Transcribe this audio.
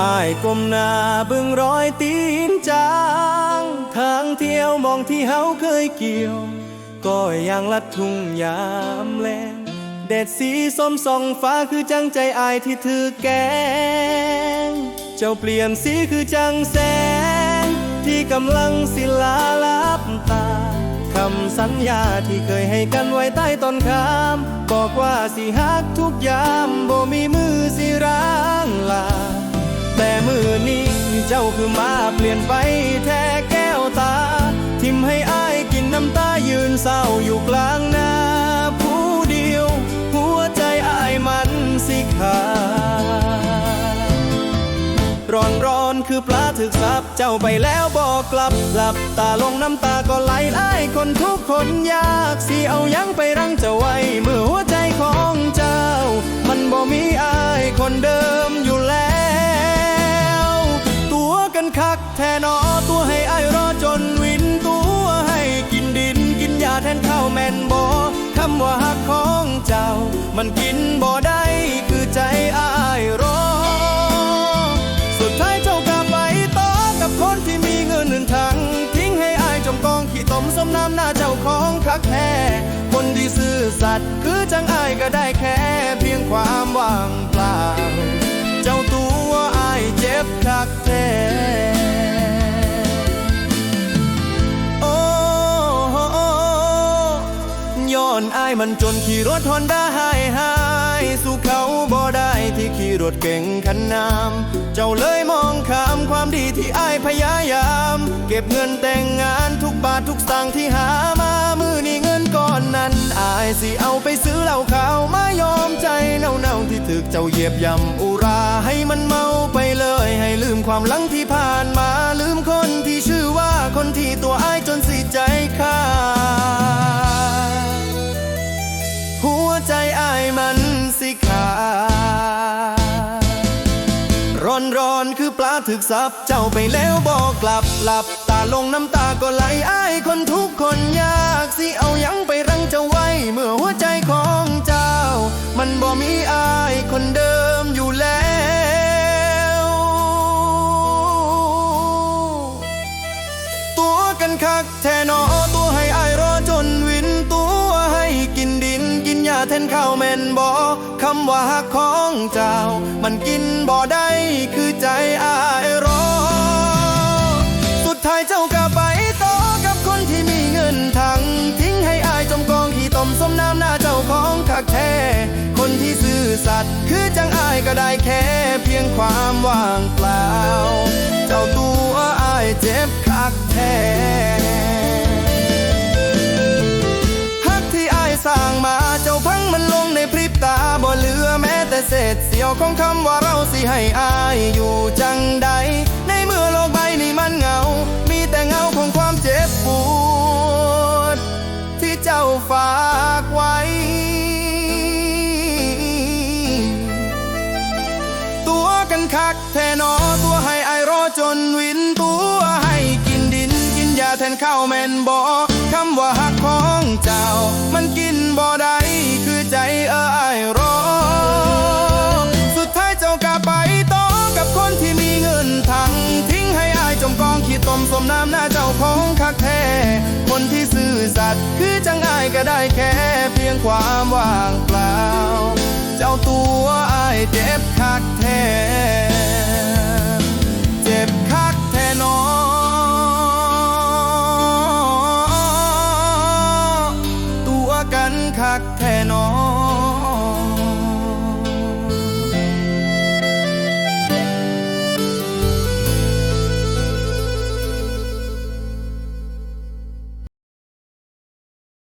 อายกลมหน้าบึงรอยตีนจาง ทางเที่ยวมองที่เฮาเคยเกี่ยว ก็ยังลัดทุ่งยามแลงแดดสีส้มส่องฟ้าคือจังใจอายที่ถือแกง เจ้าเปลี่ยนสีคือจังแสง ที่กำลังสิลาลับตาคำสัญญาที่เคยให้กันไว้ใต้ต้นคามบอกว่าสิฮักทุกยามบ่มีมือสิร้างลา แต่มือนี้เจ้าคือมาเปลี่ยนไปแท้แก้วตา ทิมให้อายกินน้ำตายืนเศร้าอยู่กลางนาผู้เดียว หัวใจอายมันสิขาร้อนร้อนคือปลาถึกซับเจ้าไปแล้วบอกกลับหลับตาลงน้ำตาก็ไหลไหลคนทุกคนยากสิเอายังไปรังเจ้าไว้เมื่อหัวใจของเจ้า มันบ่มีอายคนเดิม คักแทนอตัวให้อายรอจนวินตัวให้กินดินกินยาแทนข้าวแมนบ่คำว่าฮักของเจ้า มันกินบ่ได้คือใจอายรอ สุดท้ายเจ้าก็ไปต่อกับคนที่มีเงินหนึ่งถังทิ้งให้อายจมกองขี้ตมสมน้ำหน้าเจ้าของคักแท้คนที่ซื่อสัตย์คือจังอายก็ได้แค่ เพียงความว่างเปล่า อนอายมันจนขี่รถฮอนด้าหายหายสู่เขาบ่ได้ที่ขี่รถเก่งคันน้ำเจ้าเลยมองข้ามความดีที่อายพยายาม เก็บเงินแต่งงานทุกบาททุกสตางค์ที่หามามือนี้เงินก้อนนั้นอายสิเอาไปซื้อเหล้าขาวมายอมใจเน่าๆที่ถึกเจ้าเหยียบย่ำอุราให้มันเมาไปเลย ให้ลืมความหลังที่ผ่านมาลืมคนที่ชื่อว่าคนที่ตัวอายจน ร้อนร้อนคือปลาถึกซับเจ้าไปแล้วบอกกลับหลับ ตาลงน้ำตาก็ไหลอายคนทุกคนยากสิเอายังไปรังเจ้าไว้ เมื่อหัวใจของเจ้า มันบ่มีอายคนเดิมอยู่แล้วตัวกันคักแทำว่าฮักของเจ้า มันกินบ่ได้คือใจอายรอ สุดท้ายเจ้าก็ไปต่อกับคนที่มีเงินถังทิ้งให้อายจมกองขี้ตมสมน้ำหน้าเจ้าของคักแท้ คนที่ซื่อสัตย์คือจังอายก็ได้แค่เพียงความว่างเปล่า เจ้าตัวอายเจ็บคักแท้ฮักที่อายสร้างมาเจ้าพังมัน แต่เศษเสียวของคำว่าเราสิให้อายอยู่จังใด ในเมื่อโลกใบนี้มันเงา มีแต่เงาของความเจ็บปวด ที่เจ้าฝากไว้ ตัวกันคักแทนอตัวให้อายรอจนวินตัวให้กินดินกินยาแทนข้าวแมนบอคำว่าหัก สมน้ำหน้าเจ้าของคักแท้ คนที่ซื่อสัตย์คือจังอายก็ได้แค่เพียงความว่างเปล่า เจ้าตัวอายเจ็บคักแท้ เจ็บคักแท้นอตัวกันคักแท้นอ